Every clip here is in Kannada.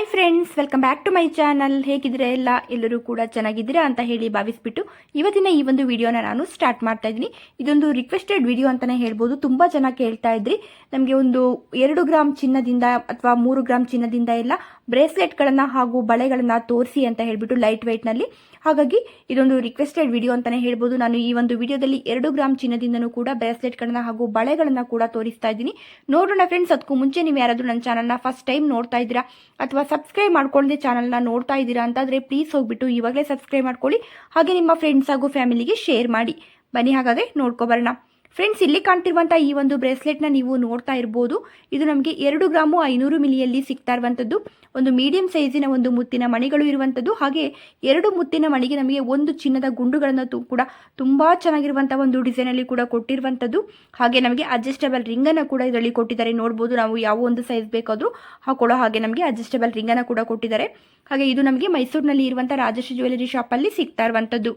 Hi friends welcome back to my channel ಹೇಗಿದ್ರೆ ಎಲ್ಲ? ಎಲ್ಲರೂ ಕೂಡ ಚೆನ್ನಾಗಿದ್ದೀರಾ ಅಂತ ಹೇಳಿ ಭಾವಿಸ್ಬಿಟ್ಟು ಇವತ್ತಿನ ಈ ಒಂದು ವಿಡಿಯೋನ ನಾನು ಸ್ಟಾರ್ಟ್ ಮಾಡ್ತಾ ಇದ್ದೀನಿ. ಇದೊಂದು ರಿಕ್ವೆಸ್ಟೆಡ್ ವಿಡಿಯೋ ಅಂತಲೇ ಹೇಳ್ಬೋದು. ತುಂಬ ಜನ ಕೇಳ್ತಾ ಇದ್ರಿ. ನಮಗೆ ಒಂದು ಎರಡು ಗ್ರಾಮ್ ಚಿನ್ನದಿಂದ ಅಥವಾ ಮೂರು ಗ್ರಾಮ್ ಚಿನ್ನದಿಂದ ಎಲ್ಲ ಬ್ರೇಸ್ಲೆಟ್ಗಳನ್ನು ಹಾಗೂ ಬಳೆಗಳನ್ನು ತೋರಿಸಿ ಅಂತ ಹೇಳ್ಬಿಟ್ಟು ಲೈಟ್ ವೆಯ್ಟ್ನಲ್ಲಿ ಹಾಗಾಗಿ ಇದೊಂದು ರಿಕ್ವೆಸ್ಟೆಡ್ ವಿಡಿಯೋ ಅಂತಲೇ ಹೇಳ್ಬೋದು. ನಾನು ಈ ಒಂದು ವಿಡಿಯೋದಲ್ಲಿ ಎರಡು ಗ್ರಾಮ್ ಚಿನ್ನದಿಂದನೂ ಕೂಡ ಬ್ರೇಸ್ಲೆಟ್ಗಳನ್ನ ಹಾಗೂ ಬಳೆಗಳನ್ನು ಕೂಡ ತೋರಿಸ್ತಾ ಇದ್ದೀನಿ. ನೋಡೋಣ ಫ್ರೆಂಡ್ಸ್ ಅದಕ್ಕೂ ಮುಂಚೆ ನೀವು ಯಾರಾದರೂ ನನ್ನ ಚಾನಲ್ನ ಫಸ್ಟ್ ಟೈಮ್ ನೋಡ್ತಾ ಇದ್ದೀರಾ ಅಥವಾ ಸಬ್ಸ್ಕ್ರೈಬ್ ಮಾಡ್ಕೊಳ್ಳದೆ ಚಾನಲ್ನ ನೋಡ್ತಾ ಇದ್ದೀರಾ ಅಂತಾದರೆ ಪ್ಲೀಸ್ ಹೋಗ್ಬಿಟ್ಟು ಇವಾಗಲೇ ಸಬ್ಸ್ಕ್ರೈಬ್ ಮಾಡ್ಕೊಳ್ಳಿ. ಹಾಗೆ ನಿಮ್ಮ ಫ್ರೆಂಡ್ಸ್ ಹಾಗೂ ಫ್ಯಾಮಿಲಿಗೆ ಶೇರ್ ಮಾಡಿ. ಬನ್ನಿ ಹಾಗಾದರೆ ನೋಡ್ಕೊಬರೋಣ ಫ್ರೆಂಡ್ಸ್ ಇಲ್ಲಿ ಕಾಣ್ತಿರುವಂಥ ಈ ಒಂದು ಬ್ರೇಸ್ಲೆಟ್ನ ನೀವು ನೋಡ್ತಾ ಇರ್ಬೋದು. ಇದು ನಮಗೆ ಎರಡು ಗ್ರಾಮು ಐನೂರು ಮಿಲಿಯಲ್ಲಿ ಸಿಗ್ತಾ ಇರುವಂಥದ್ದು ಒಂದು ಮೀಡಿಯಂ ಸೈಜಿನ ಒಂದು ಮುತ್ತಿನ ಮಣಿಗಳು ಇರುವಂಥದ್ದು ಹಾಗೆ ಎರಡು ಮುತ್ತಿನ ಮಣಿಗೆ ನಮಗೆ ಒಂದು ಚಿನ್ನದ ಗುಂಡುಗಳನ್ನು ಕೂಡ ತುಂಬ ಚೆನ್ನಾಗಿರುವಂಥ ಒಂದು ಡಿಸೈನಲ್ಲಿ ಕೂಡ ಕೊಟ್ಟಿರುವಂಥದ್ದು ಹಾಗೆ ನಮಗೆ ಅಡ್ಜಸ್ಟಬಲ್ ರಿಂಗನ್ನು ಕೂಡ ಇದರಲ್ಲಿ ಕೊಟ್ಟಿದ್ದಾರೆ. ನೋಡ್ಬೋದು ನಾವು ಯಾವ ಒಂದು ಸೈಜ್ ಬೇಕಾದರೂ ಹಾಕೊಳ್ಳೋ ಹಾಗೆ ನಮಗೆ ಅಡ್ಜಸ್ಟಬಲ್ ರಿಂಗನ್ನು ಕೂಡ ಕೊಟ್ಟಿದ್ದಾರೆ. ಹಾಗೆ ಇದು ನಮಗೆ ಮೈಸೂರಿನಲ್ಲಿ ಇರುವಂಥ ರಾಜಶ್ರೀ ಜ್ಯುವೆಲರಿ ಶಾಪಲ್ಲಿ ಸಿಗ್ತಾ ಇರುವಂಥದ್ದು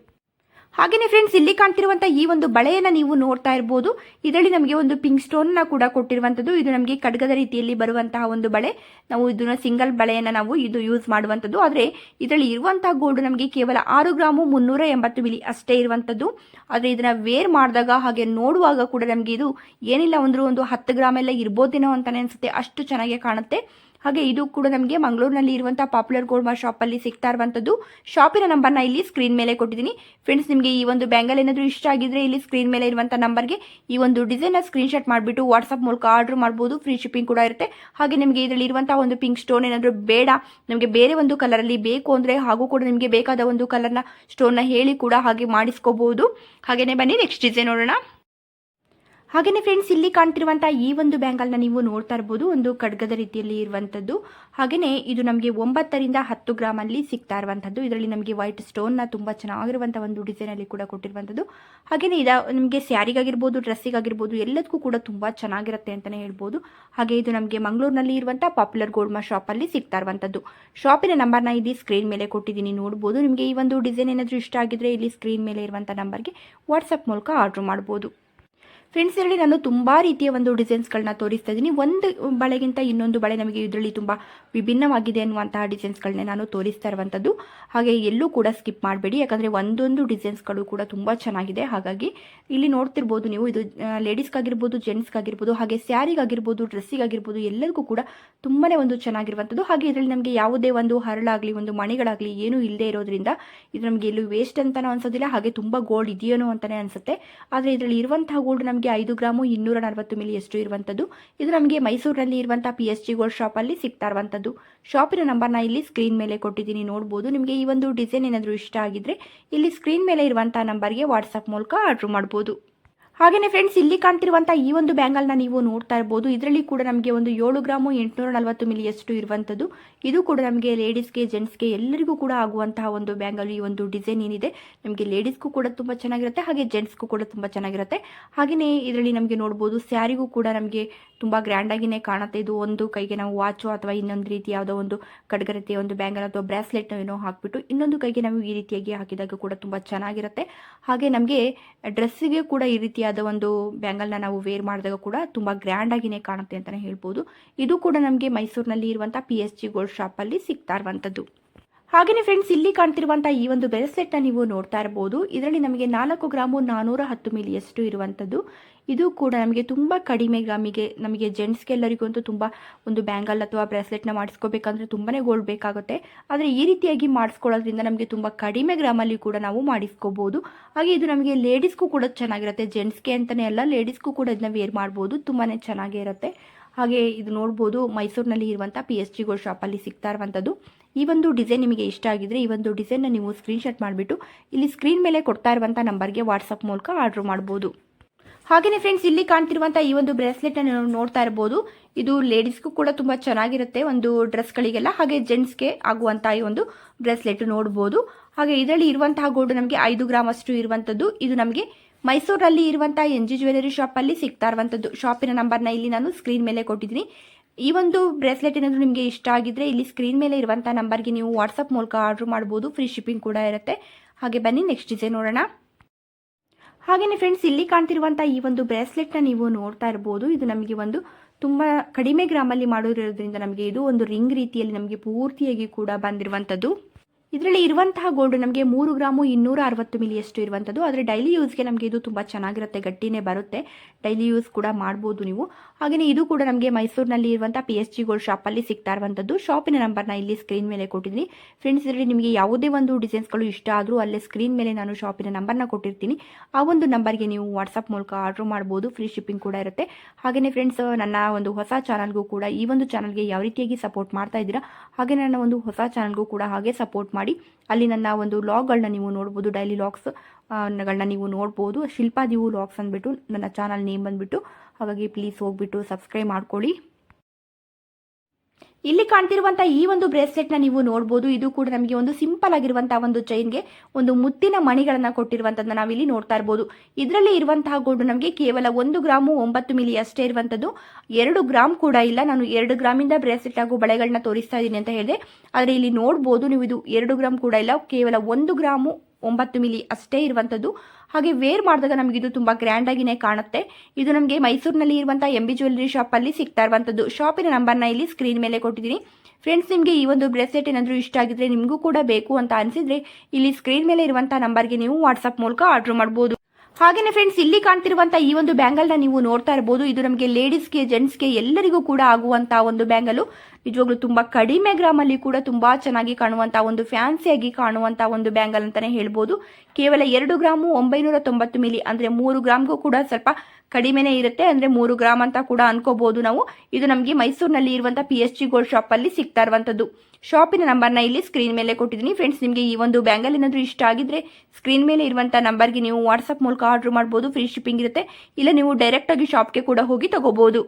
ಹಾಗೆಯೇ ಫ್ರೆಂಡ್ಸ್ ಇಲ್ಲಿ ಕಾಣ್ತಿರುವಂಥ ಈ ಒಂದು ಬಳೆಯನ್ನು ನೀವು ನೋಡ್ತಾ ಇರ್ಬೋದು. ಇದರಲ್ಲಿ ನಮಗೆ ಒಂದು ಪಿಂಕ್ ಸ್ಟೋನ್ನ ಕೂಡ ಕೊಟ್ಟಿರುವಂಥದ್ದು ಇದು ನಮಗೆ ಖಡ್ಗದ ರೀತಿಯಲ್ಲಿ ಬರುವಂತಹ ಒಂದು ಬಳೆ. ನಾವು ಇದನ್ನ ಸಿಂಗಲ್ ಬಳೆಯನ್ನು ನಾವು ಇದು ಯೂಸ್ ಮಾಡುವಂತದ್ದು. ಆದರೆ ಇದರಲ್ಲಿ ಇರುವಂತಹ ಗೋಲ್ಡ್ ನಮಗೆ ಕೇವಲ ಆರು ಗ್ರಾಮು ಮುನ್ನೂರ ಎಂಬತ್ತು ಮಿಲಿ ಅಷ್ಟೇ ಇರುವಂಥದ್ದು ಆದರೆ ಇದನ್ನ ವೇರ್ ಮಾಡಿದಾಗ ಹಾಗೆ ನೋಡುವಾಗ ಕೂಡ ನಮಗೆ ಇದು ಏನಿಲ್ಲ ಅಂದರೂ ಒಂದು ಹತ್ತು ಗ್ರಾಮ್ ಎಲ್ಲ ಇರ್ಬೋದೇನೋ ಅಂತಾನೆ ಅನ್ಸುತ್ತೆ. ಅಷ್ಟು ಚೆನ್ನಾಗಿ ಕಾಣುತ್ತೆ. ಹಾಗೆ ಇದು ಕೂಡ ನಮಗೆ ಮಂಗಳೂರಿನಲ್ಲಿ ಇರುವಂಥ ಪಾಪ್ಯುಲರ್ ಗೋಲ್ಡ್ ಮಾರ್ ಶಾಪಲ್ಲಿ ಸಿಗ್ತಾ ಇರುವಂಥದ್ದು ಶಾಪಿನ ನಂಬರ್ನ ಇಲ್ಲಿ ಸ್ಕ್ರೀನ್ ಮೇಲೆ ಕೊಟ್ಟಿದ್ದೀನಿ. ಫ್ರೆಂಡ್ಸ್ ನಿಮಗೆ ಈ ಒಂದು ಬ್ಯಾಂಗಲ್ ಏನಾದರೂ ಇಷ್ಟ ಆಗಿದ್ರೆ ಇಲ್ಲಿ ಸ್ಕ್ರೀನ್ ಮೇಲೆ ಇರುವಂಥ ನಂಬರ್ಗೆ ಈ ಒಂದು ಡಿಸೈನ್ನ ಸ್ಕ್ರೀನ್ಶಾಟ್ ಮಾಡಿಬಿಟ್ಟು ವಾಟ್ಸಪ್ ಮೂಲಕ ಆರ್ಡರ್ ಮಾಡ್ಬೋದು. ಫ್ರೀ ಶಿಪ್ಪಿಂಗ್ ಕೂಡ ಇರುತ್ತೆ. ಹಾಗೆ ನಿಮಗೆ ಇದರಲ್ಲಿ ಇರುವಂಥ ಒಂದು ಪಿಂಕ್ ಸ್ಟೋನ್ ಏನಾದರೂ ಬೇಡ. ನಮಗೆ ಬೇರೆ ಒಂದು ಕಲರಲ್ಲಿ ಬೇಕು ಅಂದರೆ ಹಾಗೂ ಕೂಡ ನಿಮಗೆ ಬೇಕಾದ ಒಂದು ಕಲರ್ನ ಸ್ಟೋನ್ನ ಹೇಳಿ ಕೂಡ ಹಾಗೆ ಮಾಡಿಸ್ಕೋಬಹುದು ಹಾಗೆಯೇ ಬನ್ನಿ ನೆಕ್ಸ್ಟ್ ಡಿಸೈನ್ ನೋಡೋಣ. ಹಾಗೆಯೇ ಫ್ರೆಂಡ್ಸ್ ಇಲ್ಲಿ ಕಾಣ್ತಿರುವಂಥ ಈ ಒಂದು ಬ್ಯಾಂಗಲ್ನ ನೀವು ನೋಡ್ತಾ ಇರ್ಬೋದು, ಒಂದು ಖಡ್ಗದ ರೀತಿಯಲ್ಲಿ ಇರುವಂಥದ್ದು ಹಾಗೆಯೇ ಇದು ನಮಗೆ ಒಂಬತ್ತರಿಂದ ಹತ್ತು ಗ್ರಾಮಲ್ಲಿ ಸಿಗ್ತಾ ಇರುವಂಥದ್ದು ಇದರಲ್ಲಿ ನಮಗೆ ವೈಟ್ ಸ್ಟೋನ್ನ ತುಂಬ ಚೆನ್ನಾಗಿರುವಂಥ ಒಂದು ಡಿಸೈನಲ್ಲಿ ಕೂಡ ಕೊಟ್ಟಿರುವಂಥದ್ದು ಹಾಗೆಯೇ ಇದ, ನಿಮಗೆ ಸ್ಯಾರಿಗಾಗಿರ್ಬೋದು ಡ್ರೆಸ್ಸಿಗಾಗಿರ್ಬೋದು ಎಲ್ಲದಕ್ಕೂ ಕೂಡ ತುಂಬ ಚೆನ್ನಾಗಿರುತ್ತೆ ಅಂತಲೇ ಹೇಳ್ಬೋದು. ಹಾಗೆ ಇದು ನಮಗೆ ಮಂಗಳೂರಿನಲ್ಲಿ ಇರುವಂಥ ಪಾಪ್ಯುಲರ್ ಗೋಲ್ಡ್ಮಾ ಶಾಪಲ್ಲಿ ಸಿಗ್ತಾ ಇರುವಂಥದ್ದು ಶಾಪಿನ ನ ಇಲ್ಲಿ ಸ್ಕ್ರೀನ್ ಮೇಲೆ ಕೊಟ್ಟಿದ್ದೀನಿ, ನೋಡ್ಬೋದು. ನಿಮಗೆ ಈ ಒಂದು ಡಿಸೈನ್ ಏನಾದರೂ ಇಷ್ಟ ಆಗಿದ್ರೆ ಇಲ್ಲಿ ಸ್ಕ್ರೀನ್ ಮೇಲೆ ಇರುವಂಥ ನಂಬರ್ಗೆ ವಾಟ್ಸಪ್ ಮೂಲಕ ಆರ್ಡರ್ ಮಾಡ್ಬೋದು. ಫ್ರೆಂಡ್ಸ್ ಇದರಲ್ಲಿ ನಾನು ತುಂಬ ರೀತಿಯ ಒಂದು ಡಿಸೈನ್ಸ್ಗಳನ್ನ ತೋರಿಸ್ತಾ ಇದ್ದೀನಿ. ಒಂದು ಬಳೆಗಿಂತ ಇನ್ನೊಂದು ಬಳೆ ನಮಗೆ ಇದರಲ್ಲಿ ತುಂಬ ವಿಭಿನ್ನವಾಗಿದೆ ಅನ್ನುವಂತಹ ಡಿಸೈನ್ಸ್ಗಳನ್ನೇ ನಾನು ತೋರಿಸ್ತಾ ಇರುವಂಥದ್ದು ಹಾಗೆ ಎಲ್ಲೂ ಕೂಡ ಸ್ಕಿಪ್ ಮಾಡಬೇಡಿ. ಯಾಕಂದರೆ ಒಂದೊಂದು ಡಿಸೈನ್ಸ್ಗಳು ಕೂಡ ತುಂಬ ಚೆನ್ನಾಗಿದೆ. ಹಾಗಾಗಿ ಇಲ್ಲಿ ನೋಡ್ತಿರ್ಬೋದು ನೀವು, ಇದು ಲೇಡೀಸ್ಗಾಗಿರ್ಬೋದು ಜೆಂಟ್ಸ್ಗಾಗಿರ್ಬೋದು ಹಾಗೆ ಸ್ಯಾರಿಗಾಗಿರ್ಬೋದು ಡ್ರೆಸ್ಸಿಗಾಗಿರ್ಬೋದು ಎಲ್ಲರಿಗೂ ಕೂಡ ತುಂಬಾ ಒಂದು ಚೆನ್ನಾಗಿರುವಂಥದ್ದು ಹಾಗೆ ಇದರಲ್ಲಿ ನಮಗೆ ಯಾವುದೇ ಒಂದು ಹರಳಾಗಲಿ, ಒಂದು ಮಣಿಗಳಾಗಲಿ ಏನೂ ಇಲ್ಲದೆ ಇರೋದ್ರಿಂದ ಇದು ನಮಗೆ ಎಲ್ಲೂ ವೇಸ್ಟ್ ಅಂತಲೂ ಅನ್ಸೋದಿಲ್ಲ. ಹಾಗೆ ತುಂಬ ಗೋಲ್ಡ್ ಇದೆಯೇನೋ ಅಂತಲೇ ಅನಿಸುತ್ತೆ. ಆದರೆ ಇದರಲ್ಲಿ ಇರುವಂತಹ ಗೋಲ್ಡ್ ನಮಗೆ ಐದು ಗ್ರಾಮು ಇನ್ನೂರ ನಲವತ್ತು ಮಿಲಿ ಎಷ್ಟು ಇರುವಂಥದ್ದು. ಇದು ನಮಗೆ ಮೈಸೂರಿನಲ್ಲಿ ಇರುವಂಥ ಪಿ ಎಸ್ ಜಿ ಗೋಲ್ಡ್ ಶಾಪಲ್ಲಿ ಸಿಗ್ತಾ ಇರುವಂಥದ್ದು. ಶಾಪಿನ ನಂಬರ್ನ ಇಲ್ಲಿ ಸ್ಕ್ರೀನ್ ಮೇಲೆ ಕೊಟ್ಟಿದ್ದೀನಿ, ನೋಡ್ಬೋದು. ನಿಮಗೆ ಈ ಒಂದು ಡಿಸೈನ್ ಏನಾದರೂ ಇಷ್ಟ ಆಗಿದ್ರೆ ಇಲ್ಲಿ ಸ್ಕ್ರೀನ್ ಮೇಲೆ ಇರುವಂಥ ನಂಬರ್ಗೆ ವಾಟ್ಸಪ್ ಮೂಲಕ ಆರ್ಡ್ರ್ ಮಾಡ್ಬೋದು. ಹಾಗೆಯೇ ಫ್ರೆಂಡ್ಸ್ ಇಲ್ಲಿ ಕಾಣ್ತಿರುವಂಥ ಈ ಒಂದು ಬ್ಯಾಂಗಲ್ನ ನೀವು ನೋಡ್ತಾ ಇರ್ಬೋದು. ಇದರಲ್ಲಿ ಕೂಡ ನಮಗೆ ಒಂದು ಏಳು ಗ್ರಾಮು ಎಂಟುನೂರ ನಲವತ್ತು ಮಿಲಿಯಷ್ಟು ಇರುವಂಥದ್ದು. ಇದು ಕೂಡ ನಮಗೆ ಲೇಡೀಸ್ಗೆ ಜೆಂಟ್ಸ್ಗೆ ಎಲ್ಲರಿಗೂ ಕೂಡ ಆಗುವಂತಹ ಒಂದು ಬ್ಯಾಂಗಲ್ ಈ ಒಂದು ಡಿಸೈನ್ ಏನಿದೆ. ನಮಗೆ ಲೇಡೀಸ್ಗೂ ಕೂಡ ತುಂಬ ಚೆನ್ನಾಗಿರುತ್ತೆ, ಹಾಗೆ ಜೆಂಟ್ಸ್ಗೂ ಕೂಡ ತುಂಬ ಚೆನ್ನಾಗಿರುತ್ತೆ. ಹಾಗೆಯೇ ಇದರಲ್ಲಿ ನಮಗೆ ನೋಡ್ಬೋದು ಸ್ಯಾರಿಗೂ ಕೂಡ ನಮಗೆ ತುಂಬ ಆಗಿನೇ ಕಾಣುತ್ತೆ. ಇದು ಒಂದು ಕೈಗೆ ನಾವು ವಾಚು ಅಥವಾ ಇನ್ನೊಂದು ರೀತಿ ಯಾವುದೋ ಒಂದು ಖಡ್ಗ ರೀತಿಯ ಒಂದು ಬ್ಯಾಂಗಲ್ ಅಥವಾ ಬ್ರಾಸ್ಲೆಟ್ ಏನೋ ಹಾಕ್ಬಿಟ್ಟು ಇನ್ನೊಂದು ಕೈಗೆ ನಾವು ಈ ರೀತಿಯಾಗಿ ಹಾಕಿದಾಗ ಕೂಡ ತುಂಬ ಚೆನ್ನಾಗಿರುತ್ತೆ. ಹಾಗೆ ನಮಗೆ ಡ್ರೆಸ್ಸಿಗೆ ಕೂಡ ಈ ರೀತಿಯಾದ ಒಂದು ಬ್ಯಾಂಗಲ್ನ ನಾವು ವೇರ್ ಮಾಡಿದಾಗ ಕೂಡ ತುಂಬ ಆಗಿನೇ ಕಾಣುತ್ತೆ ಅಂತಲೇ ಹೇಳ್ಬೋದು. ಇದು ಕೂಡ ನಮಗೆ ಮೈಸೂರಿನಲ್ಲಿ ಇರುವಂಥ ಪಿ ಎಸ್ ಜಿ ಗೋಲ್ಡ್ ಶಾಪಲ್ಲಿ ಸಿಗ್ತಾ ಇರುವಂಥದ್ದು ಹಾಗೆಯೇ ಫ್ರೆಂಡ್ಸ್ ಇಲ್ಲಿ ಕಾಣ್ತಿರುವಂತಹ ಈ ಒಂದು ಬ್ರೇಸ್ಲೆಟ್ನ ನೀವು ನೋಡ್ತಾ ಇರಬಹುದು ಇದರಲ್ಲಿ ನಮಗೆ ನಾಲ್ಕು ಗ್ರಾಮು ನಾನೂರ ಹತ್ತು ಮಿಲಿಯಷ್ಟು ಇರುವಂಥದ್ದು ಇದು ಕೂಡ ನಮಗೆ ತುಂಬಾ ಕಡಿಮೆ ಗ್ರಾಮಿಗೆ, ನಮಗೆ ಜೆಂಟ್ಸ್ಗೆಲ್ಲರಿಗೂ ಅಂತೂ ತುಂಬಾ ಒಂದು ಬ್ಯಾಂಗಲ್ ಅಥವಾ ಬ್ರೆಸ್ಲೆಟ್ನ ಮಾಡಿಸ್ಕೋಬೇಕಂದ್ರೆ ತುಂಬಾನೇ ಗೋಲ್ಡ್ ಬೇಕಾಗುತ್ತೆ. ಆದರೆ ಈ ರೀತಿಯಾಗಿ ಮಾಡಿಸ್ಕೊಳ್ಳೋದ್ರಿಂದ ನಮಗೆ ತುಂಬಾ ಕಡಿಮೆ ಗ್ರಾಮಲ್ಲಿ ಕೂಡ ನಾವು ಮಾಡಿಸ್ಕೋಬೋದು. ಹಾಗೆ ಇದು ನಮಗೆ ಲೇಡೀಸ್ಗೂ ಕೂಡ ಚೆನ್ನಾಗಿರುತ್ತೆ. ಜೆಂಟ್ಸ್ಗೆ ಅಂತಾನೆ ಅಲ್ಲ ಲೇಡೀಸ್ಗೂ ಕೂಡ ಇದನ್ನ ವೇರ್ ಮಾಡಬಹುದು ತುಂಬಾನೇ ಚೆನ್ನಾಗೇ ಇರುತ್ತೆ. ಹಾಗೆ ಇದು ನೋಡ್ಬೋದು ಮೈಸೂರಿನಲ್ಲಿ ಇರುವಂಥ ಪಿ ಎಸ್ ಜಿ ಗೋಲ್ಡ್ ಶಾಪಲ್ಲಿ ಸಿಗ್ತಾ ಇರುವಂಥದ್ದು ಈ ಒಂದು ಡಿಸೈನ್ ನಿಮಗೆ ಇಷ್ಟ ಆಗಿದ್ರೆ ಈ ಒಂದು ಡಿಸೈನ್ನ ನೀವು ಸ್ಕ್ರೀನ್ಶಾಟ್ ಮಾಡಿಬಿಟ್ಟು ಇಲ್ಲಿ ಸ್ಕ್ರೀನ್ ಮೇಲೆ ಕೊಡ್ತಾ ಇರುವಂಥ ನಂಬರ್ಗೆ ವಾಟ್ಸಪ್ ಮೂಲಕ ಆರ್ಡರ್ ಮಾಡ್ಬೋದು. ಹಾಗೆಯೇ ಫ್ರೆಂಡ್ಸ್ ಇಲ್ಲಿ ಕಾಣ್ತಿರುವಂಥ ಈ ಒಂದು ಬ್ರೇಸ್ಲೆಟ್ನ ನೀವು ನೋಡ್ತಾ ಇರ್ಬೋದು. ಇದು ಲೇಡೀಸ್ಗೂ ಕೂಡ ತುಂಬ ಚೆನ್ನಾಗಿರುತ್ತೆ ಒಂದು ಡ್ರೆಸ್ಗಳಿಗೆಲ್ಲ ಹಾಗೆ ಜೆಂಟ್ಸ್ಗೆ ಆಗುವಂಥ ಈ ಒಂದು ಬ್ರೇಸ್ಲೆಟ್ ನೋಡ್ಬೋದು. ಹಾಗೆ ಇದರಲ್ಲಿ ಇರುವಂತಹ ಗೋಲ್ಡ್ ನಮಗೆ ಐದು ಗ್ರಾಮ್ ಅಷ್ಟು ಇರುವಂಥದ್ದು ಇದು ನಮಗೆ ಮೈಸೂರಲ್ಲಿ ಇರುವಂಥ ಎನ್ ಜಿ ಜ್ಯುವೆಲರಿ ಶಾಪಲ್ಲಿ ಸಿಗ್ತಾ ಇರುವಂಥದ್ದು ಶಾಪಿನ ನಂಬರ್ನ ಇಲ್ಲಿ ನಾನು ಸ್ಕ್ರೀನ್ ಮೇಲೆ ಕೊಟ್ಟಿದ್ದೀನಿ. ಈ ಒಂದು ಬ್ರೇಸ್ಲೆಟ್ ಏನಾದರೂ ನಿಮಗೆ ಇಷ್ಟ ಆಗಿದ್ರೆ ಇಲ್ಲಿ ಸ್ಕ್ರೀನ್ ಮೇಲೆ ಇರುವಂಥ ನಂಬರ್ಗೆ ನೀವು ವಾಟ್ಸಪ್ ಮೂಲಕ ಆರ್ಡರ್ ಮಾಡ್ಬೋದು. ಫ್ರೀ ಶಿಪ್ಪಿಂಗ್ ಕೂಡ ಇರುತ್ತೆ. ಹಾಗೆ ಬನ್ನಿ ನೆಕ್ಸ್ಟ್ ಡಿಸೈನ್ ನೋಡೋಣ. ಹಾಗೆಯೇ ಫ್ರೆಂಡ್ಸ್ ಇಲ್ಲಿ ಕಾಣ್ತಿರುವಂಥ ಈ ಒಂದು ಬ್ರೇಸ್ಲೆಟ್ನ ನೀವು ನೋಡ್ತಾ ಇರ್ಬೋದು. ಇದು ನಮಗೆ ಒಂದು ತುಂಬ ಕಡಿಮೆ ಗ್ರಾಮಲ್ಲಿ ಮಾಡಿರೋದ್ರಿಂದ ನಮಗೆ ಇದು ಒಂದು ರಿಂಗ್ ರೀತಿಯಲ್ಲಿ ನಮಗೆ ಪೂರ್ತಿಯಾಗಿ ಕೂಡ ಬಂದಿರುವಂಥದ್ದು ಇದರಲ್ಲಿ ಇರುವಂತಹ ಗೋಲ್ಡ್ ನಮಗೆ ಮೂರು ಗ್ರಾಮು ಇನ್ನೂರ ಅರವತ್ತು ಮಿಲಿಯಷ್ಟು ಇರುವಂಥದ್ದು. ಆದರೆ ಡೈಲಿ ಯೂಸ್ಗೆ ನಮಗೆ ಇದು ತುಂಬ ಚೆನ್ನಾಗಿರುತ್ತೆ, ಗಟ್ಟಿನೇ ಬರುತ್ತೆ. ಡೈಲಿ ಯೂಸ್ ಕೂಡ ಮಾಡ್ಬೋದು ನೀವು. ಹಾಗೆಯೇ ಇದು ಕೂಡ ನಮಗೆ ಮೈಸೂರಿನಲ್ಲಿ ಇರುವಂಥ ಪಿ ಎಸ್ ಜಿ ಗೋಲ್ಡ್ ಶಾಪಲ್ಲಿ ಸಿಗ್ತಾ ಇರುವಂಥದ್ದು. ಶಾಪಿನ ನಂಬರ್ನ ಇಲ್ಲಿ ಸ್ಕ್ರೀನ್ ಮೇಲೆ ಕೊಟ್ಟಿದ್ದೀನಿ. ಫ್ರೆಂಡ್ಸ್ ಇದರಲ್ಲಿ ನಿಮಗೆ ಯಾವುದೇ ಒಂದು ಡಿಸೈನ್ಸ್ಗಳು ಇಷ್ಟ ಆದರೂ ಅಲ್ಲೇ ಸ್ಕ್ರೀನ್ ಮೇಲೆ ನಾನು ಶಾಪಿನ ನಂಬರ್ನ ಕೊಟ್ಟಿರ್ತೀನಿ. ಆ ಒಂದು ನಂಬರ್ಗೆ ನೀವು ವಾಟ್ಸಪ್ ಮೂಲಕ ಆರ್ಡ್ರ್ ಮಾಡ್ಬೋದು. ಫ್ರೀ ಶಿಪ್ಪಿಂಗ್ ಕೂಡ ಇರುತ್ತೆ. ಹಾಗೆಯೇ ಫ್ರೆಂಡ್ಸ್ ನನ್ನ ಒಂದು ಹೊಸ ಚಾನಲ್ಗೂ ಕೂಡ ಈ ಒಂದು ಚಾನಲ್ಗೆ ಯಾವ ರೀತಿಯಾಗಿ ಸಪೋರ್ಟ್ ಮಾಡ್ತಾ ಇದ್ದೀರಾ, ಹಾಗೆ ನನ್ನ ಒಂದು ಹೊಸ ಚಾನಲ್ಗೂ ಕೂಡ ಹಾಗೆ ಸಪೋರ್ಟ್ ಮಾಡಿ ಅಲ್ಲಿ ನನ್ನ ಒಂದು ಲಾಗ್ಗಳನ್ನ ನೀವು ನೋಡ್ಬೋದು ಡೈಲಿ ಲಾಗ್ಸ್ ಗಳನ್ನ ನೀವು ನೋಡ್ಬೋದು. ಶಿಲ್ಪಾ ದಿವು ಲಾಗ್ಸ್ ಅಂದ್ಬಿಟ್ಟು ನನ್ನ ಚಾನಲ್ ನೇಮ್ ಬಂದ್ಬಿಟ್ಟು, ಹಾಗಾಗಿ ಪ್ಲೀಸ್ ಹೋಗ್ಬಿಟ್ಟು ಸಬ್ಸ್ಕ್ರೈಬ್ ಮಾಡ್ಕೊಳ್ಳಿ. ಇಲ್ಲಿ ಕಾಣ್ತಿರುವಂತ ಈ ಒಂದು ಬ್ರೇಸ್ಲೆಟ್ನ ನೀವು ನೋಡಬಹುದು ಇದು ಕೂಡ ನಮಗೆ ಒಂದು ಸಿಂಪಲ್ ಆಗಿರುವಂತಹ ಒಂದು ಚೈನ್ಗೆ ಒಂದು ಮುತ್ತಿನ ಮಣಿಗಳನ್ನ ಕೊಟ್ಟಿರುವಂತದನ್ನ ನಾವಿಲ್ಲಿ ನೋಡ್ತಾ ಇರಬಹುದು ಇದರಲ್ಲಿ ಇರುವಂತಹ ಗೋಲ್ಡ್ ನಮಗೆ ಕೇವಲ ಒಂದು ಗ್ರಾಮು ಒಂಬತ್ತು ಮಿಲಿ ಅಷ್ಟೇ ಇರುವಂತದ್ದು. ಎರಡು ಗ್ರಾಮ್ ಕೂಡ ಇಲ್ಲ. ನಾನು ಎರಡು ಗ್ರಾಮಿಂದ ಬ್ರೇಸ್ಲೆಟ್ ಹಾಗೂ ಬಳೆಗಳನ್ನ ತೋರಿಸ್ತಾ ಇದ್ದೀನಿ ಅಂತ ಹೇಳಿದೆ. ಆದರೆ ಇಲ್ಲಿ ನೋಡಬಹುದು ನೀವು ಇದು ಎರಡು ಗ್ರಾಮ್ ಕೂಡ ಇಲ್ಲ. ಕೇವಲ ಒಂದು ಗ್ರಾಮು ಒಂಬತ್ತು ಮಿಲಿ ಅಷ್ಟೇ ಇರುವಂಥದ್ದು ಹಾಗೆ ವೇರ್ ಮಾಡಿದಾಗ ನಮಗೆ ಇದು ತುಂಬ ಗ್ರ್ಯಾಂಡಾಗಿನೇ ಕಾಣುತ್ತೆ. ಇದು ನಮಗೆ ಮೈಸೂರಿನಲ್ಲಿ ಇರುವಂತಹ ಎಂ ಬಿ ಜ್ಯುವೆಲ್ಲರಿ ಅಲ್ಲಿ ಸಿಗ್ತಾ ಇರುವಂತದ್ದು. ಶಾಪಿನ ನಂಬರ್ನ ಇಲ್ಲಿ ಸ್ಕ್ರೀನ್ ಮೇಲೆ ಕೊಟ್ಟಿದ್ದೀನಿ. ಫ್ರೆಂಡ್ಸ್ ನಿಮಗೆ ಈ ಒಂದು ಬ್ರೆಸ್ಲೆಟ್ ಏನಾದರೂ ಇಷ್ಟ ಆಗಿದ್ರೆ ನಿಮಗೂ ಕೂಡ ಬೇಕು ಅಂತ ಅನಿಸಿದ್ರೆ ಇಲ್ಲಿ ಸ್ಕ್ರೀನ್ ಮೇಲೆ ಇರುವಂಥ ನಂಬರ್ಗೆ ನೀವು ವಾಟ್ಸಪ್ ಮೂಲಕ ಆರ್ಡರ್ ಮಾಡಬಹುದು ಹಾಗೆಯೇ ಫ್ರೆಂಡ್ಸ್ ಇಲ್ಲಿ ಕಾಣ್ತಿರುವಂತಹ ಈ ಒಂದು ಬ್ಯಾಂಗಲ್ನ ನೀವು ನೋಡ್ತಾ ಇರಬಹುದು ಇದು ನಮಗೆ ಲೇಡೀಸ್ಗೆ ಜೆಂಟ್ಸ್ಗೆ ಎಲ್ಲರಿಗೂ ಕೂಡ ಆಗುವಂತಹ ಒಂದು ಬ್ಯಾಂಗಲು ನಿಜವಾಗ್ಲೂ ತುಂಬ ಕಡಿಮೆ ಗ್ರಾಮಲ್ಲಿ ಕೂಡ ತುಂಬಾ ಚೆನ್ನಾಗಿ ಕಾಣುವಂಥ ಒಂದು ಫ್ಯಾನ್ಸಿಯಾಗಿ ಕಾಣುವಂಥ ಒಂದು ಬ್ಯಾಂಗಲ್ ಅಂತಾನೆ ಹೇಳ್ಬೋದು. ಕೇವಲ ಎರಡು ಗ್ರಾಮು ಒಂಬೈನೂರ ತೊಂಬತ್ತು ಮಿಲಿ ಅಂದರೆ ಮೂರು ಗ್ರಾಮ್ಗೂ ಕೂಡ ಸ್ವಲ್ಪ ಕಡಿಮೆನೇ ಇರುತ್ತೆ. ಅಂದರೆ ಮೂರು ಗ್ರಾಮ್ ಅಂತ ಕೂಡ ಅನ್ಕೋಬಹುದು ನಾವು. ಇದು ನಮಗೆ ಮೈಸೂರಿನಲ್ಲಿ ಇರುವಂಥ ಪಿ ಎಸ್ ಜಿ ಗೋಲ್ಡ್ ಶಾಪಲ್ಲಿ ಸಿಗ್ತಾ ಇರುವಂಥದ್ದು ಶಾಪಿನ ನಂಬರ್ನ ಇಲ್ಲಿ ಸ್ಕ್ರೀನ್ ಮೇಲೆ ಕೊಟ್ಟಿದ್ದೀನಿ. ಫ್ರೆಂಡ್ಸ್ ನಿಮಗೆ ಈ ಒಂದು ಬ್ಯಾಂಗಲ್ ಏನಾದರೂ ಇಷ್ಟ ಆಗಿದ್ರೆ ಸ್ಕ್ರೀನ್ ಮೇಲೆ ಇರುವಂಥ ನಂಬರ್ಗೆ ನೀವು ವಾಟ್ಸಪ್ ಮೂಲಕ ಆರ್ಡರ್ ಮಾಡಬಹುದು ಫ್ರೀ ಶಿಪ್ಪಿಂಗ್ ಇರುತ್ತೆ. ಇಲ್ಲ ನೀವು ಡೈರೆಕ್ಟ್ ಡೈರೆಕ್ಟಾಗಿ ಶಾಪ್ಗೆ ಕೂಡ ಹೋಗಿ ತಗೋಬಹುದು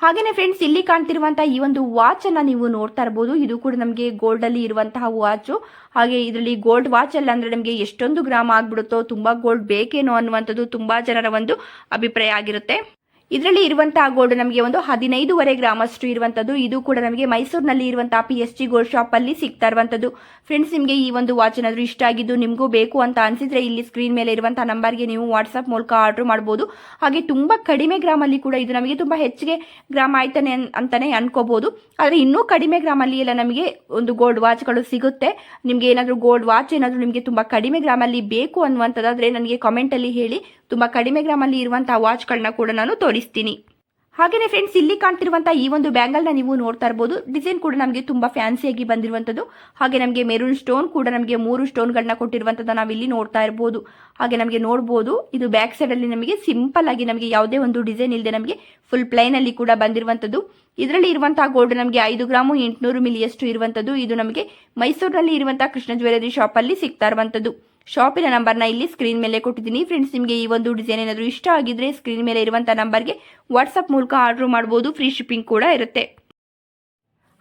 ಹಾಗೆಯೇ ಫ್ರೆಂಡ್ಸ್ ಇಲ್ಲಿ ಕಾಣ್ತಿರುವಂತಹ ಈ ಒಂದು ವಾಚ್ ಅನ್ನ ನೀವು ನೋಡ್ತಾ ಇರಬಹುದು ಇದು ಕೂಡ ನಮಗೆ ಗೋಲ್ಡ್ ಅಲ್ಲಿ ಇರುವಂತಹ ವಾಚ್ ಹಾಗೆ ಇದರಲ್ಲಿ ಗೋಲ್ಡ್ ವಾಚ್ ಅಲ್ಲ ಅಂದ್ರೆ ನಮಗೆ ಎಷ್ಟೊಂದು ಗ್ರಾಮ್ ಆಗ್ಬಿಡುತ್ತೋ, ತುಂಬಾ ಗೋಲ್ಡ್ ಬೇಕೇನೋ ಅನ್ನುವಂಥದ್ದು ತುಂಬಾ ಜನರ ಒಂದು ಅಭಿಪ್ರಾಯ ಆಗಿರುತ್ತೆ. ಇದರಲ್ಲಿ ಇರುವಂತಹ ಗೋಲ್ಡ್ ನಮಗೆ ಒಂದು ಹದಿನೈದುವರೆ ಗ್ರಾಮ್ ಅಷ್ಟು ಇರುವಂತದ್ದು. ಇದು ಕೂಡ ನಮಗೆ ಮೈಸೂರಿನಲ್ಲಿ ಇರುವಂತಹ P S G gold shop ಅಲ್ಲಿ ಸಿಗ್ತಾ ಇರುವಂತದ್ದು. ಫ್ರೆಂಡ್ಸ್ ನಿಮಗೆ ಈ ಒಂದು ವಾಚ್ ಏನಾದರೂ ಇಷ್ಟ ಆಗಿದ್ದು ನಿಮಗೂ ಬೇಕು ಅಂತ ಅನ್ಸಿದ್ರೆ ಇಲ್ಲಿ ಸ್ಕ್ರೀನ್ ಮೇಲೆ ಇರುವಂತಹ ನಂಬರ್ಗೆ ನೀವು ವಾಟ್ಸ್ಆಪ್ ಮೂಲಕ ಆರ್ಡರ್ ಮಾಡಬಹುದು ಹಾಗೆ ತುಂಬಾ ಕಡಿಮೆ ಗ್ರಾಮ್ ಅಲ್ಲಿ ಕೂಡ ಇದು ನಮಗೆ ತುಂಬಾ ಹೆಚ್ಚಿಗೆ ಗ್ರಾಮ್ ಆಯ್ತಾನೆ ಅಂತಾನೆ ಅನ್ಕೋಬಹುದು ಆದ್ರೆ ಇನ್ನೂ ಕಡಿಮೆ ಗ್ರಾಮ್ ಅಲ್ಲಿ ಎಲ್ಲ ನಮಗೆ ಒಂದು ಗೋಲ್ಡ್ ವಾಚ್ಗಳು ಸಿಗುತ್ತೆ. ನಿಮಗೆ ಏನಾದರೂ ಗೋಲ್ಡ್ ವಾಚ್ ಏನಾದರೂ ನಿಮಗೆ ತುಂಬಾ ಕಡಿಮೆ ಗ್ರಾಮ್ ಅಲ್ಲಿ ಬೇಕು ಅನ್ನುವಂಥದ್ದಾದ್ರೆ ನನಗೆ ಕಾಮೆಂಟ್ ಅಲ್ಲಿ ಹೇಳಿ. ತುಂಬಾ ಕಡಿಮೆ ಗ್ರಾಮ್ ಅಲ್ಲಿ ಇರುವಂತಹ ವಾಚ್ಗಳನ್ನ ಕೂಡ ನಾನು ತೋರಿಸ್ತೀನಿ. ಹಾಗೆಯೇ ಫ್ರೆಂಡ್ಸ್ ಇಲ್ಲಿ ಕಾಣ್ತಿರುವಂತಹ ಈ ಒಂದು ಬ್ಯಾಂಗಲ್ನ ನೀವು ನೋಡ್ತಾ ಇರ್ಬೋದು. ಡಿಸೈನ್ ಕೂಡ ನಮಗೆ ತುಂಬಾ ಫ್ಯಾನ್ಸಿಯಾಗಿ ಬಂದಿರುವಂಥದ್ದು. ಹಾಗೆ ನಮಗೆ ಮೆರೂನ್ ಸ್ಟೋನ್ ಕೂಡ ನಮಗೆ ಮೂರು ಸ್ಟೋನ್ಗಳನ್ನ ಕೊಟ್ಟಿರುವಂಥದ್ದು ನಾವು ಇಲ್ಲಿ ನೋಡ್ತಾ ಇರ್ಬೋದು. ಹಾಗೆ ನಮಗೆ ನೋಡ್ಬೋದು. ಇದು ಬ್ಯಾಕ್ ಸೈಡ್ ಅಲ್ಲಿ ನಮಗೆ ಸಿಂಪಲ್ ಆಗಿ ನಮಗೆ ಯಾವುದೇ ಒಂದು ಡಿಸೈನ್ ಇಲ್ಲದೆ ನಮಗೆ ಫುಲ್ ಪ್ಲೈನ್ ಅಲ್ಲಿ ಕೂಡ ಬಂದಿರುವಂಥದ್ದು. ಇದರಲ್ಲಿ ಇರುವಂತಹ ಗೋಲ್ಡ್ ನಮಗೆ ಐದು ಗ್ರಾಮು ಎಂಟುನೂರು ಮಿಲಿಯಷ್ಟು ಇರುವಂಥದ್ದು. ಇದು ನಮಗೆ ಮೈಸೂರಿನಲ್ಲಿ ಇರುವಂತಹ ಕೃಷ್ಣ ಜ್ಯುವೆಲರಿ ಶಾಪ್ ಅಲ್ಲಿ ಸಿಗ್ತಾ ಇರುವಂಥದ್ದು. ಶಾಪಿನ ನಂಬರ್ನ ಇಲ್ಲಿ ಸ್ಕ್ರೀನ್ ಮೇಲೆ ಕೊಟ್ಟಿದ್ದೀನಿ. ಫ್ರೆಂಡ್ಸ್ ನಿಮಗೆ ಈ ಒಂದು ಡಿಸೈನ್ ಏನಾದರೂ ಇಷ್ಟ ಆಗಿದ್ರೆ ಸ್ಕ್ರೀನ್ ಮೇಲೆ ಇರುವಂಥ ನಂಬರ್ಗೆ ವಾಟ್ಸಪ್ ಮೂಲಕ ಆರ್ಡರ್ ಮಾಡ್ಬೋದು. ಫ್ರೀ ಶಿಪ್ಪಿಂಗ್ ಕೂಡ ಇರುತ್ತೆ.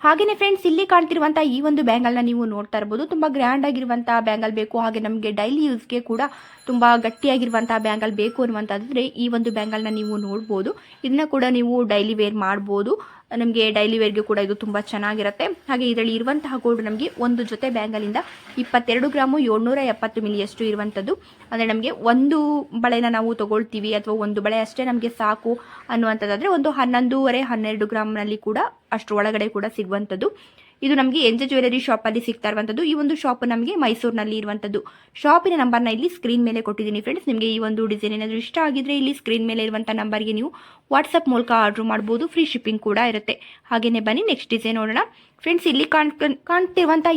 ಹಾಗೆಯೇ ಫ್ರೆಂಡ್ಸ್ ಇಲ್ಲಿ ಕಾಣ್ತಿರುವಂಥ ಈ ಒಂದು ಬ್ಯಾಂಗಲ್ನ ನೀವು ನೋಡ್ತಾ ಇರ್ಬೋದು. ತುಂಬ ಗ್ರ್ಯಾಂಡ್ ಆಗಿರುವಂಥ ಬ್ಯಾಂಗಲ್ ಬೇಕು. ಹಾಗೆ ನಮಗೆ ಡೈಲಿ ಯೂಸ್ಗೆ ಕೂಡ ತುಂಬ ಗಟ್ಟಿಯಾಗಿರುವಂಥ ಬ್ಯಾಂಗಲ್ ಬೇಕು ಅನ್ನುವಂಥದ್ದರೆ ಈ ಒಂದು ಬ್ಯಾಂಗಲ್ನ ನೀವು ನೋಡ್ಬೋದು. ಇದನ್ನ ಕೂಡ ನೀವು ಡೈಲಿ ವೇರ್ ಮಾಡ್ಬೋದು. ನಮಗೆ ಡೈಲಿ ವೇರ್ಗೆ ಕೂಡ ಇದು ತುಂಬ ಚೆನ್ನಾಗಿರುತ್ತೆ. ಹಾಗೆ ಇದರಲ್ಲಿ ಇರುವಂತಹ ಗೋಲ್ಡ್ ನಮಗೆ ಒಂದು ಜೊತೆ ಬ್ಯಾಂಗಲಿಂದ ಇಪ್ಪತ್ತೆರಡು ಗ್ರಾಮು ಏಳ್ನೂರ ಎಪ್ಪತ್ತು ಮಿಲಿಯಷ್ಟು ಇರುವಂಥದ್ದು ಅಂದರೆ ನಮಗೆ ಒಂದು ಬಳೆನ ನಾವು ತಗೊಳ್ತೀವಿ ಅಥವಾ ಒಂದು ಬಳೆ ಅಷ್ಟೇ ನಮಗೆ ಸಾಕು ಅನ್ನುವಂಥದ್ದಾದರೆ ಒಂದು ಹನ್ನೊಂದೂವರೆ, ಹನ್ನೆರಡು ಗ್ರಾಮ್ನಲ್ಲಿ ಕೂಡ ಅಷ್ಟರ ಒಳಗಡೆ ಕೂಡ ಸಿಗುವಂಥದ್ದು ಇದು ನಮಗೆ ಎನ್ ಜೆ ಜ್ಯುವೆಲರಿ ಶಾಪಲ್ಲಿ ಸಿಗ್ತಾ ಇರುವಂಥದ್ದು ಈ ಒಂದು ಶಾಪ್ ನಮಗೆ ಮೈಸೂರಿನಲ್ಲಿ ಇರುವಂಥದ್ದು ಶಾಪಿನ ನಂಬರ್ನ ಇಲ್ಲಿ ಸ್ಕ್ರೀನ್ ಮೇಲೆ ಕೊಟ್ಟಿದ್ದೀನಿ ಫ್ರೆಂಡ್ಸ್ ನಿಮಗೆ ಈ ಒಂದು ಡಿಸೈನ್ ಏನಾದರೂ ಇಷ್ಟ ಆಗಿದ್ರೆ ಇಲ್ಲಿ ಸ್ಕ್ರೀನ್ ಮೇಲೆ ಇರುವಂಥ ನಂಬರ್ಗೆ ನೀವು ವಾಟ್ಸಪ್ ಮೂಲಕ ಆರ್ಡರ್ ಮಾಡ್ಬೋದು, ಫ್ರೀ ಶಿಪ್ಪಿಂಗ್ ಕೂಡ ಇರುತ್ತೆ. ಹಾಗೆಯೇ ಬನ್ನಿ ನೆಕ್ಸ್ಟ್ ಡಿಸೈನ್ ನೋಡೋಣ. ಫ್ರೆಂಡ್ಸ್ ಇಲ್ಲಿ ಕಾಣ್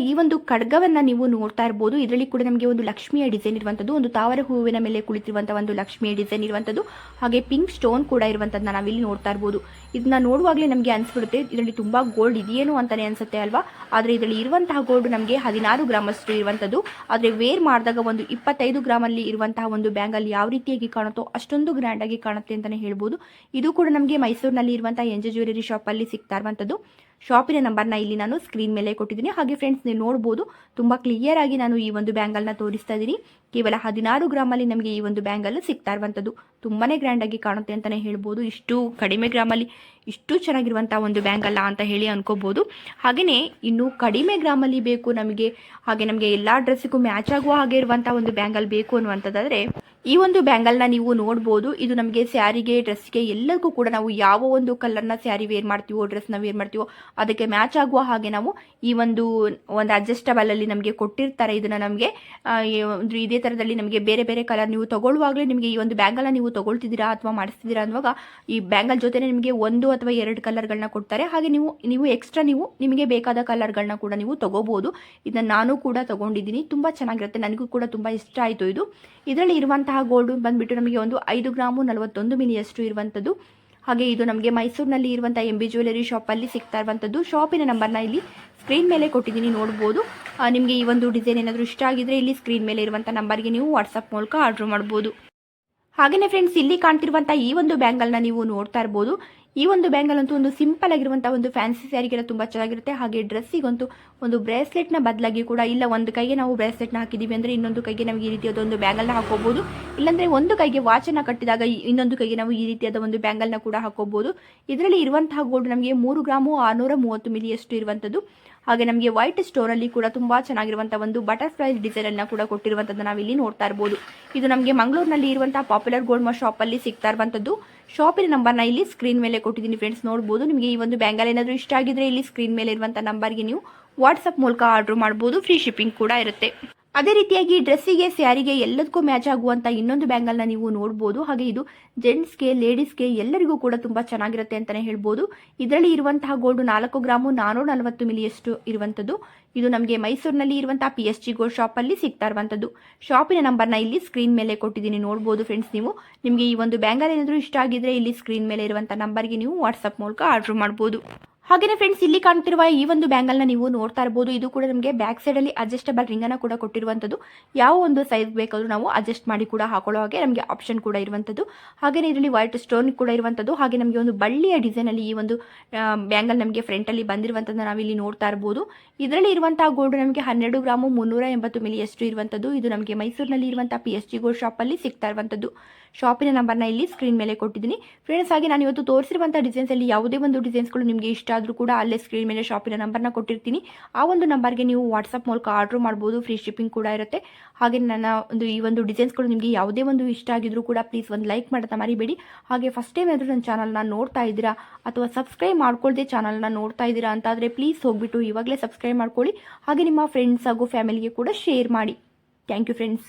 ಈ ಒಂದು ಖಡ್ಗವನ್ನು ನೀವು ನೋಡ್ತಾ ಇರ್ಬೋದು. ಇದರಲ್ಲಿ ಕೂಡ ನಮಗೆ ಒಂದು ಲಕ್ಷ್ಮಿಯ ಡಿಸೈನ್ ಇರುವಂಥದ್ದು, ಒಂದು ತಾವರೆ ಹೂವಿನ ಮೇಲೆ ಕುಳಿತಿರುವಂಥ ಒಂದು ಲಕ್ಷ್ಮಿಯ ಡಿಸೈನ್ ಇರುವಂಥದ್ದು, ಹಾಗೆ ಪಿಂಕ್ ಸ್ಟೋನ್ ಕೂಡ ಇರುವಂಥದ್ದನ್ನ ನಾವಿಲ್ಲಿ ನೋಡ್ತಾ ಇರ್ಬೋದು. ಇದನ್ನ ನೋಡುವಾಗಲೇ ನಮಗೆ ಅನಿಸ್ಬಿಡುತ್ತೆ, ಇದರಲ್ಲಿ ತುಂಬ ಗೋಲ್ಡ್ ಇದೆಯೇನು ಅಂತಾನೆ ಅನ್ಸುತ್ತೆ ಅಲ್ವಾ? ಆದರೆ ಇದರಲ್ಲಿ ಇರುವಂತಹ ಗೋಲ್ಡ್ ನಮಗೆ ಹದಿನಾರು ಗ್ರಾಮ್ ಅಷ್ಟು ಇರುವಂಥದ್ದು. ಆದರೆ ವೇರ್ ಮಾಡಿದಾಗ ಒಂದು ಇಪ್ಪತ್ತೈದು ಗ್ರಾಮಲ್ಲಿ ಇರುವಂತಹ ಒಂದು ಬ್ಯಾಂಗಲ್ ಯಾವ ರೀತಿಯಾಗಿ ಕಾಣುತ್ತೋ ಅಷ್ಟೊಂದು ಗ್ರ್ಯಾಂಡಾಗಿ ಕಾಣುತ್ತೆ ಅಂತಲೇ ಹೇಳ್ಬೋದು. ಇದು ಕೂಡ ನಮಗೆ ಮೈಸೂರಿನಲ್ಲಿ ಇರುವಂತಹ ಎನ್ ಜೆ ಜ್ಯುವೆಲರಿ ಶಾಪಲ್ಲಿ ಸಿಗ್ತಾ ಇರುವಂಥದ್ದು ಶಾಪಿನ ನಂಬರ್ನ ಇಲ್ಲಿ ನಾನು ಸ್ಕ್ರೀನ್ ಮೇಲೆ ಕೊಟ್ಟಿದ್ದೀನಿ. ಹಾಗೆ ಫ್ರೆಂಡ್ಸ್ ನೀವು ನೋಡ್ಬೋದು. ತುಂಬ ಕ್ಲಿಯರ್ ಆಗಿ ನಾನು ಈ ಒಂದು ಬ್ಯಾಂಗಲ್ನ ತೋರಿಸ್ತಾ ಇದ್ದೀನಿ. ಕೇವಲ ಹದಿನಾರು ಗ್ರಾಮಲ್ಲಿ ನಮಗೆ ಈ ಒಂದು ಬ್ಯಾಂಗಲ್ ಸಿಗ್ತಾ ಇರುವಂಥದ್ದು ತುಂಬಾ ಗ್ರ್ಯಾಂಡಾಗಿ ಕಾಣುತ್ತೆ ಅಂತಲೇ ಹೇಳ್ಬೋದು. ಇಷ್ಟು ಕಡಿಮೆ ಗ್ರಾಮಲ್ಲಿ ಇಷ್ಟು ಚೆನ್ನಾಗಿರುವಂಥ ಒಂದು ಬ್ಯಾಂಗಲ್ಲ ಅಂತ ಹೇಳಿ ಅನ್ಕೋಬೋದು. ಹಾಗೆಯೇ ಇನ್ನು ಕಡಿಮೆ ಗ್ರಾಮಲ್ಲಿ ಬೇಕು ನಮಗೆ, ಹಾಗೆ ನಮಗೆ ಎಲ್ಲ ಡ್ರೆಸ್ಸಿಗೂ ಮ್ಯಾಚ್ ಆಗುವ ಹಾಗೆ ಇರುವಂಥ ಒಂದು ಬ್ಯಾಂಗಲ್ ಬೇಕು ಅನ್ನುವಂಥದ್ದಾದರೆ ಈ ಒಂದು ಬ್ಯಾಂಗಲ್ನ ನೀವು ನೋಡ್ಬೋದು, ಇದು ನಮಗೆ ಸ್ಯಾರಿಗೆ ಡ್ರೆಸ್ಗೆ ಎಲ್ಲದಕ್ಕೂ ಕೂಡ ನಾವು ಯಾವ ಒಂದು ಕಲರ್ನ ಸ್ಯಾರಿ ವೇರ್ ಮಾಡ್ತೀವೋ, ಡ್ರೆಸ್ನ ವೇರ್ ಮಾಡ್ತೀವೋ, ಅದಕ್ಕೆ ಮ್ಯಾಚ್ ಆಗುವ ಹಾಗೆ ನಾವು ಈ ಒಂದು ಒಂದು ಅಡ್ಜಸ್ಟಬಲ್ ಅಲ್ಲಿ ನಮಗೆ ಕೊಟ್ಟಿರ್ತಾರೆ. ಇದನ್ನ ನಮಗೆ ಒಂದು ಇದೇ ಥರದಲ್ಲಿ ನಮಗೆ ಬೇರೆ ಬೇರೆ ಕಲರ್ ನೀವು ತಗೊಳ್ಳುವಾಗಲೇ ನಿಮಗೆ ಈ ಒಂದು ಬ್ಯಾಂಗಲ್ನ ನೀವು ತಗೊಳ್ತಿದ್ದೀರಾ ಅಥವಾ ಮಾಡಿಸ್ತಿದ್ದೀರಾ ಅನ್ನುವಾಗ ಈ ಬ್ಯಾಂಗಲ್ ಜೊತೆನೆ ನಿಮಗೆ ಒಂದು ಅಥವಾ ಎರಡು ಕಲರ್ಗಳನ್ನ ಕೊಡ್ತಾರೆ. ಹಾಗೆ ನೀವು ನೀವು ಎಕ್ಸ್ಟ್ರಾ ನೀವು ನಿಮಗೆ ಬೇಕಾದ ಕಲರ್ಗಳನ್ನ ಕೂಡ ನೀವು ತಗೋಬಹುದು ಇದನ್ನ ನಾನು ಕೂಡ ತಗೊಂಡಿದ್ದೀನಿ. ತುಂಬ ಚೆನ್ನಾಗಿರುತ್ತೆ. ನನಗೂ ಕೂಡ ತುಂಬ ಇಷ್ಟ ಆಯಿತು ಇದು. ಇದರಲ್ಲಿ ಇರುವಂತಹ ಗೋಲ್ಡು ಬಂದ್ಬಿಟ್ಟು ನಮಗೆ ಒಂದು ಐದು ಗ್ರಾಮು ನಲವತ್ತೊಂದು ಮಿಲಿಯಷ್ಟು ಇರುವಂಥದ್ದು. ಹಾಗೆ ಇದು ನಮಗೆ ಮೈಸೂರಿನಲ್ಲಿ ಇರುವಂಥ ಎಂ ಬಿ ಜ್ಯುವೆಲರಿ ಶಾಪಲ್ಲಿ ಸಿಗ್ತಾ ಇರುವಂಥದ್ದು. ಶಾಪಿನ ನಂಬರ್ನ ಇಲ್ಲಿ ಸ್ಕ್ರೀನ್ ಮೇಲೆ ಕೊಟ್ಟಿದ್ದೀನಿ, ನೋಡ್ಬೋದು. ನಿಮಗೆ ಈ ಒಂದು ಡಿಸೈನ್ ಏನಾದರೂ ಇಷ್ಟ ಆಗಿದ್ರೆ ಇಲ್ಲಿ ಸ್ಕ್ರೀನ್ ಮೇಲೆ ಇರುವಂಥ ನಂಬರ್ಗೆ ನೀವು ವಾಟ್ಸಪ್ ಮೂಲಕ ಆರ್ಡ್ರ್ ಮಾಡ್ಬೋದು. ಹಾಗೆಯೇ ಫ್ರೆಂಡ್ಸ್ ಇಲ್ಲಿ ಕಾಣ್ತಿರುವಂಥ ಈ ಒಂದು ಬ್ಯಾಂಗಲ್ನ ನೀವು ನೋಡ್ತಾ ಇರ್ಬೋದು. ಈ ಒಂದು ಬ್ಯಾಂಗಲ್ ಅಂತೂ ಒಂದು ಸಿಂಪಲ್ ಆಗಿರುವಂಥ ಒಂದು ಫ್ಯಾನ್ಸಿ ಸ್ಯಾರಿಗೆಲ್ಲ ತುಂಬ ಚೆನ್ನಾಗಿರುತ್ತೆ. ಹಾಗೆ ಡ್ರೆಸ್ಸಿಗಂತೂ ಒಂದು ಬ್ರೇಸ್ಲೆಟ್ನ ಬದಲಾಗಿ ಕೂಡ ಇಲ್ಲ, ಒಂದು ಕೈಗೆ ನಾವು ಬ್ರೇಸ್ಲೆಟ್ನ ಹಾಕಿದ್ದೀವಿ ಅಂದರೆ ಇನ್ನೊಂದು ಕೈಗೆ ನಮಗೆ ಈ ರೀತಿಯಾದ ಒಂದು ಬ್ಯಾಂಗಲ್ನ ಹಾಕೋಬಹುದು ಇಲ್ಲಾಂದರೆ ಒಂದು ಕೈಗೆ ವಾಚನ್ನು ಕಟ್ಟಿದಾಗ ಇನ್ನೊಂದು ಕೈಗೆ ನಾವು ಈ ರೀತಿಯಾದ ಒಂದು ಬ್ಯಾಂಗಲ್ನ ಕೂಡ ಹಾಕೋಬಹುದು ಇದರಲ್ಲಿ ಇರುವಂತಹ ಗೋಲ್ಡ್ ನಮಗೆ ಮೂರು ಗ್ರಾಮು ಆರುನೂರ ಮೂವತ್ತು ಮಿಲಿಯಷ್ಟು ಇರುವಂಥದ್ದು. ಹಾಗೆ ನಮಗೆ ವೈಟ್ ಸ್ಟೋರಲ್ಲಿ ಕೂಡ ತುಂಬಾ ಚೆನ್ನಾಗಿರುವಂತಹ ಒಂದು ಬಟರ್ಫ್ಲೈ ಡಿಸೈನನ್ನು ಕೂಡ ಕೊಟ್ಟಿರುವಂಥದ್ದು ನಾವಿಲ್ಲಿ ನೋಡ್ತಾ ಇರಬಹುದು ಇದು ನಮಗೆ ಮಂಗಳೂರಿನಲ್ಲಿ ಇರುವಂತಹ ಪಾಪ್ಯುಲರ್ ಗೋಲ್ಡ್ ಶಾಪಲ್ಲಿ ಸಿಗ್ತಾ ಇರುವಂತದ್ದು. ಶಾಪಿನ ನಂಬರ್ನ ಇಲ್ಲಿ ಸ್ಕ್ರೀನ್ ಮೇಲೆ ಕೊಟ್ಟಿದ್ದೀನಿ ಫ್ರೆಂಡ್ಸ್ ನೋಡಬಹುದು ನಿಮಗೆ ಈ ಒಂದು ಬ್ಯಾಂಗಲ್ ಏನಾದರೂ ಇಷ್ಟ ಆಗಿದ್ರೆ ಇಲ್ಲಿ ಸ್ಕ್ರೀನ್ ಮೇಲೆ ಇರುವಂಥ ನಂಬರ್ಗೆ ನೀವು ವಾಟ್ಸಪ್ ಮೂಲಕ ಆರ್ಡರ್ ಮಾಡಬಹುದು ಫ್ರೀ ಶಿಪ್ಪಿಂಗ್ ಕೂಡ ಇರುತ್ತೆ. ಅದೇ ರೀತಿಯಾಗಿ ಡ್ರೆಸ್ಸಿಗೆ, ಸ್ಯಾರಿಗೆ ಎಲ್ಲದಕ್ಕೂ ಮ್ಯಾಚ್ ಆಗುವಂತ ಇನ್ನೊಂದು ಬ್ಯಾಂಗಲ್ನ ನೀವು ನೋಡಬಹುದು ಹಾಗೆ ಇದು ಜೆಂಟ್ಸ್ಗೆ, ಲೇಡೀಸ್ಗೆ ಎಲ್ಲರಿಗೂ ಕೂಡ ತುಂಬಾ ಚೆನ್ನಾಗಿರುತ್ತೆ ಅಂತಾನೆ ಹೇಳ್ಬೋದು. ಇದರಲ್ಲಿ ಇರುವಂತಹ ಗೋಲ್ಡ್ ನಾಲ್ಕು ಗ್ರಾಮು ನಾನೂರ ನಲವತ್ತು ಮಿಲಿಯಷ್ಟು ಇರುವಂತದ್ದು ಇದು ನಮಗೆ ಮೈಸೂರಿನಲ್ಲಿ ಇರುವಂತಹ ಪಿ ಎಸ್ ಜಿ ಗೋಲ್ಡ್ ಶಾಪಲ್ಲಿ ಸಿಗ್ತಾ ಇರುವಂತದ್ದು ಶಾಪಿನ ನಂಬರ್ನ ಇಲ್ಲಿ ಸ್ಕ್ರೀನ್ ಮೇಲೆ ಕೊಟ್ಟಿದ್ದೀನಿ. ನೋಡಬಹುದು ಫ್ರೆಂಡ್ಸ್ ನೀವು. ನಿಮಗೆ ಈ ಒಂದು ಬ್ಯಾಂಗಲ್ ಏನಾದರೂ ಇಷ್ಟ ಆಗಿದ್ರೆ ಇಲ್ಲಿ ಸ್ಕ್ರೀನ್ ಮೇಲೆ ಇರುವಂತಹ ನಂಬರ್ಗೆ ನೀವು ವಾಟ್ಸಪ್ ಮೂಲಕ ಆರ್ಡರ್ ಮಾಡ್ಬೋದು. ಹಾಗೆಯೇ ಫ್ರೆಂಡ್ಸ್ ಇಲ್ಲಿ ಕಾಣ್ತಿರುವ ಈ ಒಂದು ಬ್ಯಾಂಗಲ್ನ ನೀವು ನೋಡ್ತಾ ಇರಬಹುದು ಇದು ಕೂಡ ನಮಗೆ ಬ್ಯಾಕ್ ಸೈಡ್ ಅಲ್ಲಿ ಅಡ್ಜಸ್ಟಬಲ್ ಅನ್ನ ಕೂಡ ಕೊಟ್ಟಿರುವಂತದ್ದು. ಯಾವ ಒಂದು ಸೈಜ್ ಬೇಕಾದರೂ ನಾವು ಅಡ್ಜಸ್ಟ್ ಮಾಡಿ ಕೂಡ ಹಾಕೊಳ್ಳೋ ಹಾಗೆ ನಮಗೆ ಆಪ್ಷನ್ ಕೂಡ ಇರುವಂತದ್ದು. ಹಾಗೇನೆ ಇದರಲ್ಲಿ ವೈಟ್ ಸ್ಟೋನ್ ಕೂಡ ಇರುವಂತದ್ದು. ಹಾಗೆ ನಮಗೆ ಒಂದು ಬಳ್ಳಿಯ ಡಿಸೈನ್ ಅಲ್ಲಿ ಈ ಒಂದು ಬ್ಯಾಂಗಲ್ ನಮಗೆ ಫ್ರಂಟ್ ಅಲ್ಲಿ ಬಂದಿರುವಂತದ್ದು ನಾವು ಇಲ್ಲಿ ನೋಡ್ತಾ ಇರಬಹುದು ಇದರಲ್ಲಿ ಇರುವಂತಹ ಗೋಲ್ಡ್ ನಮಗೆ ಹನ್ನೆರಡು ಗ್ರಾಮು ಮುನ್ನೂರ ಎಂಬತ್ತು ಮಿಲಿಯಷ್ಟು ಇರುವಂತದ್ದು. ಇದು ನಮಗೆ ಮೈಸೂರಿನಲ್ಲಿ ಇರುವಂತಹ ಪಿ ಎಸ್ ಜಿ ಗೋಲ್ಡ್ ಶಾಪಲ್ಲಿ ಸಿಗ್ತಾ ಇರುವಂತದ್ದು. ಶಾಪಿನ ನಂಬರ್ನ ಇಲ್ಲಿ ಸ್ಕ್ರೀನ್ ಮೇಲೆ ಕೊಟ್ಟಿದ್ದೀನಿ. ಫ್ರೆಂಡ್ಸ್ ಹಾಗೆ ನಾನು ಇವತ್ತು ತೋರಿಸಿರುವಂತಹ ಡಿಸೈನ್ಸ್ ಅಲ್ಲಿ ಯಾವುದೇ ಒಂದು ಡಿಸೈನ್ಸ್ಗಳು ನಿಮಗೆ ಇಷ್ಟ ಆದರೂ ಕೂಡ ಅಲ್ಲೇ ಸ್ಕ್ರೀನ್ ಮೇಲೆ ಶಾಪಿನ ನಂಬರ್ನ ಕೊಟ್ಟಿರ್ತೀನಿ. ಆ ಒಂದು ನಂಬರ್ಗೆ ನೀವು ವಾಟ್ಸಪ್ ಮೂಲಕ ಆರ್ಡರ್ ಮಾಡ್ಬೋದು. ಫ್ರೀ ಶಿಪ್ಪಿಂಗ್ ಕೂಡ ಇರುತ್ತೆ. ಹಾಗೆ ನನ್ನ ಒಂದು ಈ ಒಂದು ಡಿಸೈನ್ಸ್ಗಳು ನಿಮಗೆ ಯಾವುದೇ ಒಂದು ಇಷ್ಟ ಆಗಿದ್ರೂ ಕೂಡ ಪ್ಲೀಸ್ ಒಂದು ಲೈಕ್ ಮಾಡೋದನ್ನ ಮರಿಬೇಡಿ. ಹಾಗೆ ಫಸ್ಟ್ ಟೈಮ್ ಆದರೂ ನನ್ನ ಚಾನಲ್ನ ನೋಡ್ತಾ ಇದ್ದೀರಾ ಅಥವಾ ಸಬ್ಸ್ಕ್ರೈಬ್ ಮಾಡ್ಕೊಳ್ದೆ ಚಾನಲ್ನ ನೋಡ್ತಾ ಇದ್ದೀರಾ ಅಂತಾದರೆ ಪ್ಲೀಸ್ ಹೋಗ್ಬಿಟ್ಟು ಇವಾಗಲೇ ಸಬ್ಸ್ಕ್ರೈಬ್ ಮಾಡ್ಕೊಳ್ಳಿ. ಹಾಗೆ ನಿಮ್ಮ ಫ್ರೆಂಡ್ಸ್ ಹಾಗೂ ಫ್ಯಾಮಿಲಿಗೆ ಕೂಡ ಶೇರ್ ಮಾಡಿ. Thank you friends